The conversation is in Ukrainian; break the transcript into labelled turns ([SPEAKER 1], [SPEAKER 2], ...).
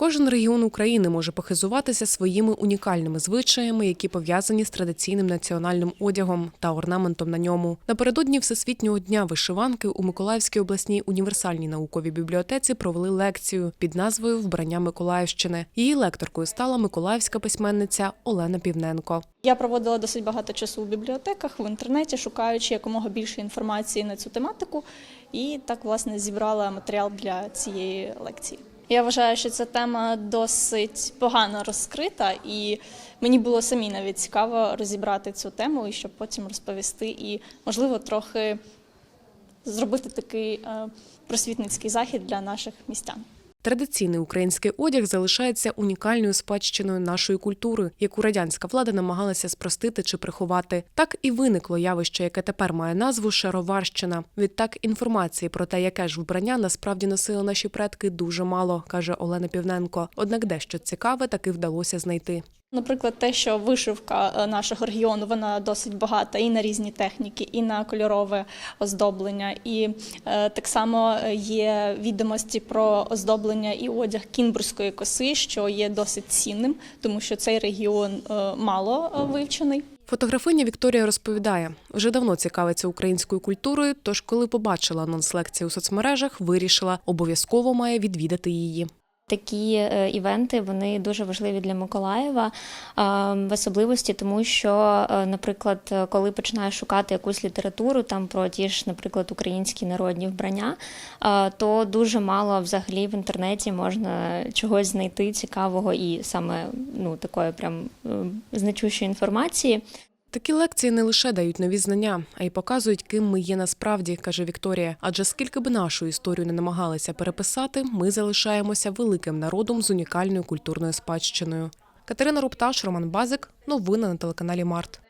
[SPEAKER 1] Кожен регіон України може похизуватися своїми унікальними звичаями, які пов'язані з традиційним національним одягом та орнаментом на ньому. Напередодні Всесвітнього дня вишиванки у Миколаївській обласній універсальній науковій бібліотеці провели лекцію під назвою Вбрання Миколаївщини. Її лекторкою стала миколаївська письменниця Олена Півненко.
[SPEAKER 2] Я проводила досить багато часу в бібліотеках, в інтернеті, шукаючи якомога більше інформації на цю тематику, і так власне зібрала матеріал для цієї лекції. Я вважаю, що ця тема досить погано розкрита, і мені було самі навіть цікаво розібрати цю тему і щоб потім розповісти, і можливо трохи зробити такий е, просвітницький захід для наших містян.
[SPEAKER 1] Традиційний український одяг залишається унікальною спадщиною нашої культури, яку радянська влада намагалася спростити чи приховати. Так і виникло явище, яке тепер має назву Шароварщина. Відтак інформації про те, яке ж вбрання насправді носили наші предки, дуже мало, каже Олена Півненко. Однак дещо цікаве таки вдалося знайти.
[SPEAKER 2] Наприклад, те, що вишивка е, нашого регіону вона досить багата і на різні техніки, і на кольорове оздоблення. І е, так само є відомості про оздоблення і одяг кінбурзької коси, що є досить цінним, тому що цей регіон е, мало е, вивчений.
[SPEAKER 1] Фотографиня Вікторія розповідає, вже давно цікавиться українською культурою. Тож, коли побачила анонс лекції у соцмережах, вирішила обов'язково має відвідати її.
[SPEAKER 3] Такі е, івенти вони дуже важливі для Миколаєва, е, в особливості тому, що, е, наприклад, коли починаєш шукати якусь літературу там про ті ж, наприклад, українські народні вбрання, то дуже мало взагалі в інтернеті можна чогось знайти цікавого і саме ну такої прям значущої інформації.
[SPEAKER 1] Такі лекції не лише дають нові знання, а й показують, ким ми є насправді, каже Вікторія. Адже скільки б нашу історію не намагалися переписати, ми залишаємося великим народом з унікальною культурною спадщиною. Катерина Рупташ, Роман Базик. Новини на телеканалі Март.